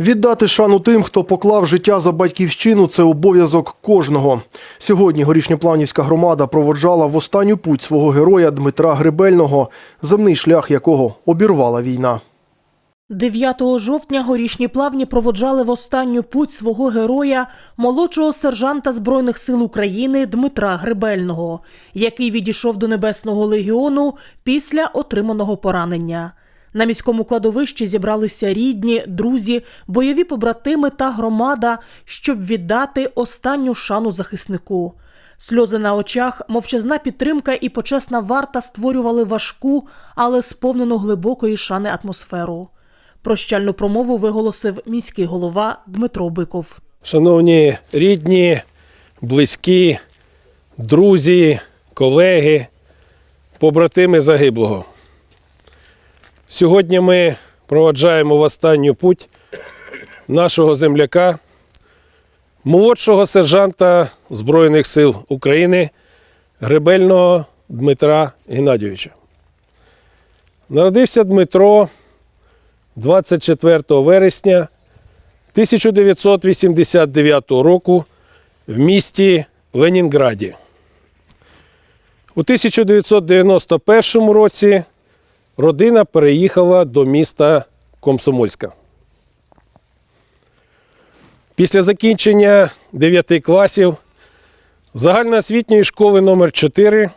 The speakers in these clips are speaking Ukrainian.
Віддати шану тим, хто поклав життя за батьківщину, це обов'язок кожного. Сьогодні горішньопланівська громада проводжала в останню путь свого героя Дмитра Гребельного, земний шлях якого обірвала війна. 9 жовтня горішні плавні проводжали в останню путь свого героя, молодшого сержанта Збройних сил України Дмитра Гребельного, який відійшов до Небесного легіону після отриманого поранення. На міському кладовищі зібралися рідні, друзі, бойові побратими та громада, щоб віддати останню шану захиснику. Сльози на очах, мовчазна підтримка і почесна варта створювали важку, але сповнену глибокої шани атмосферу. Прощальну промову виголосив міський голова Дмитро Биков. Шановні рідні, близькі, друзі, колеги, побратими загиблого. Сьогодні ми проваджаємо в останню путь нашого земляка, молодшого сержанта Збройних сил України Гребельного Дмитра Геннадійовича. Народився Дмитро 24 вересня 1989 року в місті Ленінграді. У 1991 році родина переїхала до міста Комсомольська. Після закінчення 9 класів загальноосвітньої школи номер 4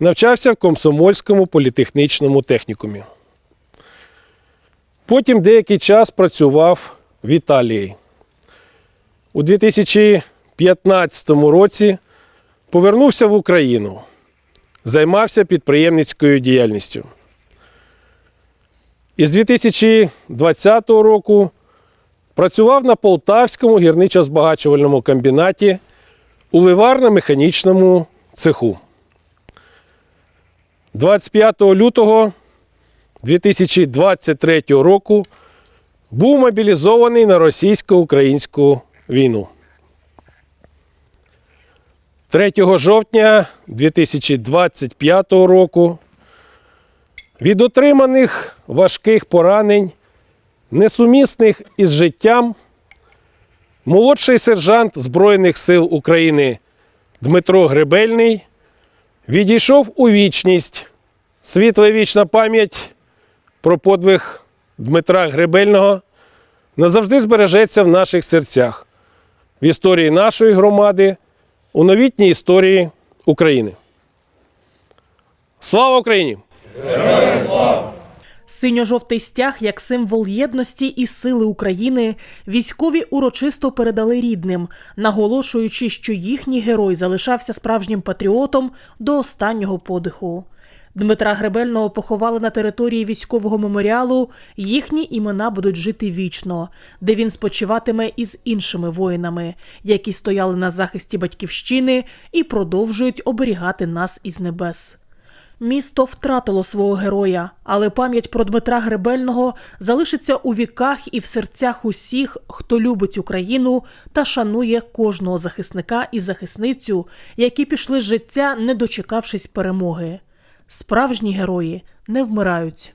навчався в Комсомольському політехнічному технікумі. Потім деякий час працював в Італії. У 2015 році повернувся в Україну, займався підприємницькою діяльністю. Із 2020 року працював на Полтавському гірничо-збагачувальному комбінаті у ливарно-механічному цеху. 25 лютого 2023 року був мобілізований на російсько-українську війну. 3 жовтня 2025 року від отриманих важких поранень, несумісних із життям, молодший сержант Збройних сил України Дмитро Гребельний відійшов у вічність. Світла вічна пам'ять про подвиг Дмитра Гребельного назавжди збережеться в наших серцях, в історії нашої громади, у новітній історії України. Слава Україні! Синьо-жовтий стяг як символ єдності і сили України військові урочисто передали рідним, наголошуючи, що їхній герой залишався справжнім патріотом до останнього подиху. Дмитра Гребельного поховали на території військового меморіалу. Їхні імена будуть жити вічно, де він спочиватиме із іншими воїнами, які стояли на захисті батьківщини і продовжують оберігати нас із небес. Місто втратило свого героя, але пам'ять про Дмитра Гребельного залишиться у віках і в серцях усіх, хто любить Україну та шанує кожного захисника і захисницю, які пішли з життя, не дочекавшись перемоги. Справжні герої не вмирають.